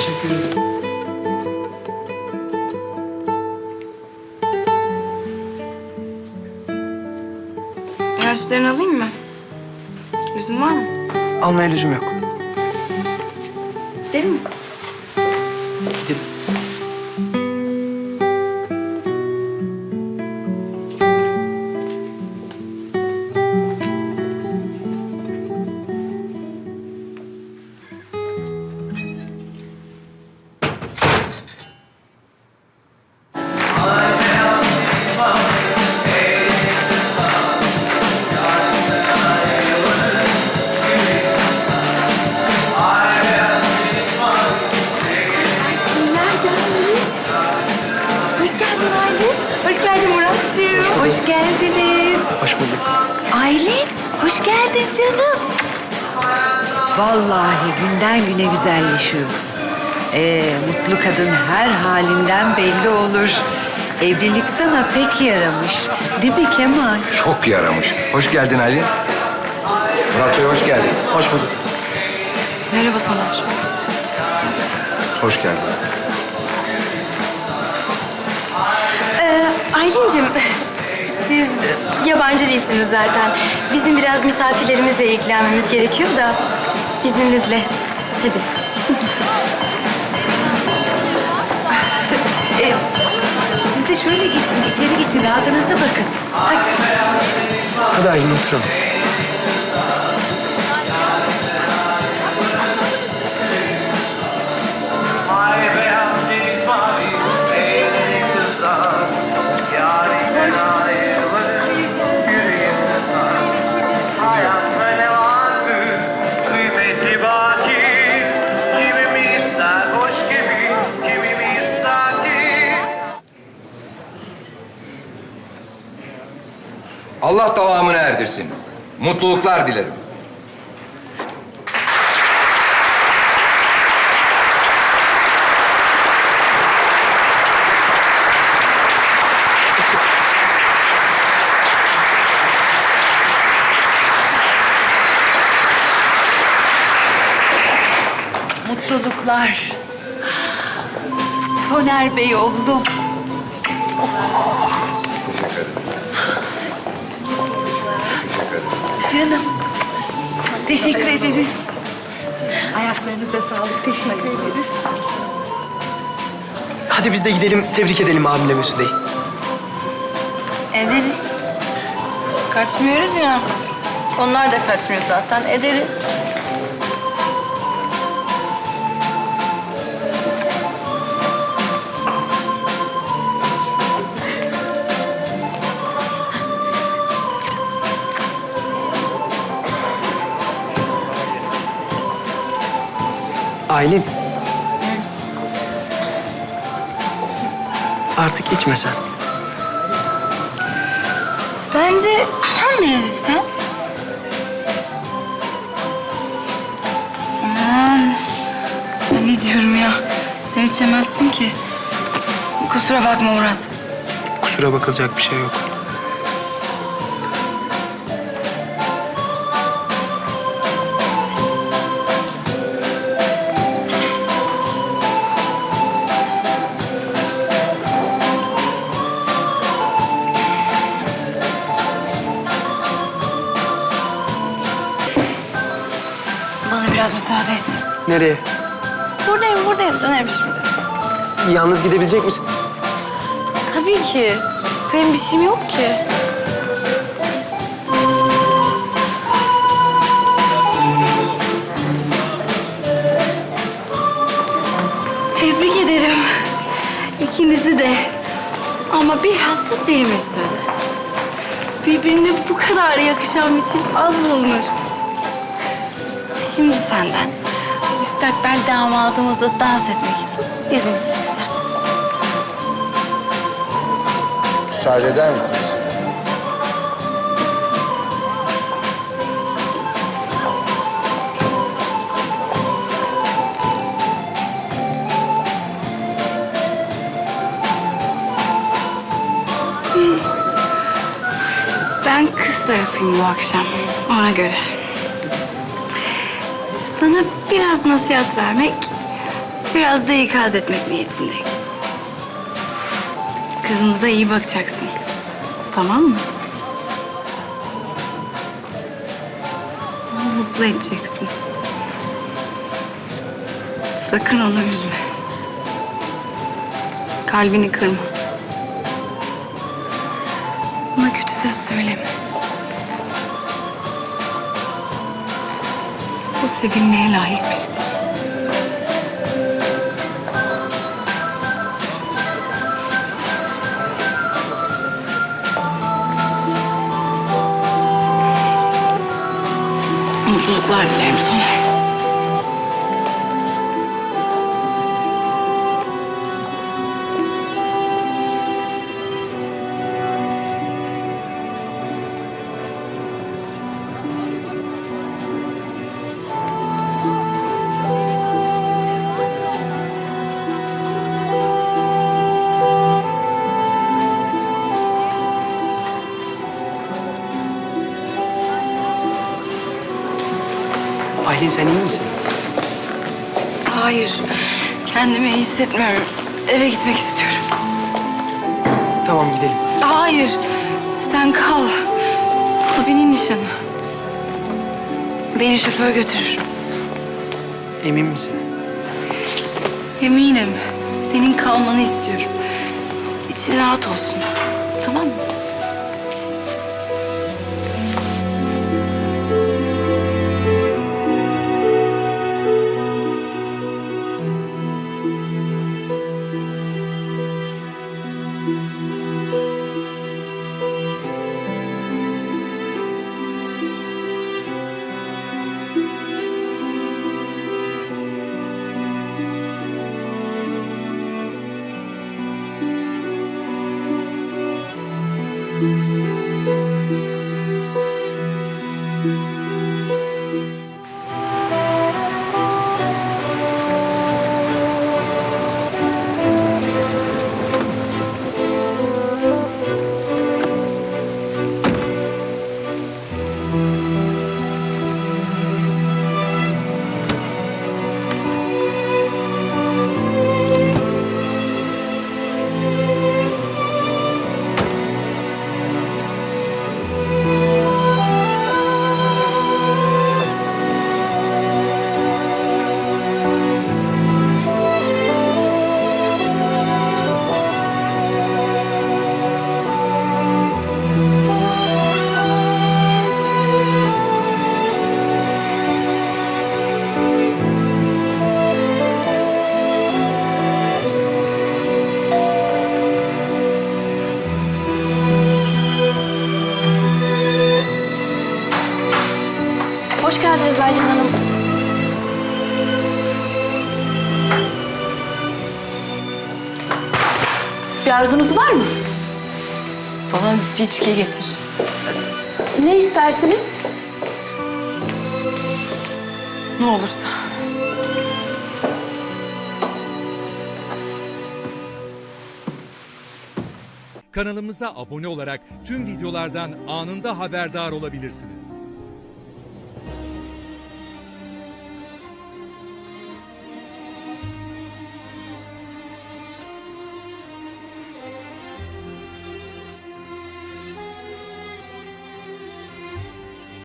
Teşekkür ederim. İlaçlarını alayım mı? Lüzum var mı? Almaya lüzum yok. Değil mi? Geldiniz. Hoş bulduk. Aylin, hoş geldin canım. Vallahi günden güne güzelleşiyorsun. Ee, mutlu kadın her halinden belli olur. Evlilik sana pek yaramış. Değil mi Kemal? Çok yaramış. Hoş geldin Ali. Murat Bey hoş geldiniz. Hoş bulduk. Merhaba Soner. Hoş geldiniz. Ee, Aylin'cim, siz yabancı değilsiniz zaten. Bizim biraz misafirlerimizle ilgilenmemiz gerekiyor da izninizle. Hadi. Ee, siz de şöyle geçin, içeri geçin. Rahatınızda bakın. Hadi. Hadi Aylin oturalım. Allah devamını erdirsin. Mutluluklar dilerim. Mutluluklar. Soner Bey oğlum. Teşekkür Canım. Teşekkür ederiz. Ayaklarınıza sağlık. Teşekkür ederiz. Hadi biz de gidelim tebrik edelim abimle Mesude'yi. Ederiz. Kaçmıyoruz ya. Onlar da kaçmıyor zaten. Ederiz. Aylin. Artık içme sen. Bence sen biraz içsen. Aman. Ne diyorum ya? Sen içemezsin ki. Kusura bakma Murat. Kusura bakılacak bir şey yok. Nereye? Buradayım, buradayım. Dönerim şimdi. Yalnız gidebilecek misin? Tabii ki. Benim bir şeyim yok ki. Tebrik ederim. İkinizi de. Ama biraz da sevmiş söyle. Birbirine bu kadar yakışan bir çift az bulunur. Şimdi senden müstakbel damadımızla dans etmek için izin isteyeceğim. Müsaade eder misiniz? Ben kız tarafıyım bu akşam. Ona göre. Sana biraz nasihat vermek Biraz da ikaz etmek niyetindeyim. Kızımıza iyi bakacaksın. Tamam mı? Onu mutlu edeceksin. Sakın onu üzme. Kalbini kırma. Ona kötü söz söyleme. O sevilmeye layık biridir. Mutluluklar dilerim sana. Aylin sen iyi misin? Hayır, kendimi iyi hissetmiyorum. Eve gitmek istiyorum. Tamam gidelim. Hayır, sen kal. Abinin nişanı. Beni şoför götürür. Emin misin? Eminim. Senin kalmanı istiyorum. İçin rahat olsun. Tamam mı? Arzunuz var mı? Bana bir içki getir. Ne istersiniz? Ne olursa. Kanalımıza abone olarak tüm videolardan anında haberdar olabilirsiniz.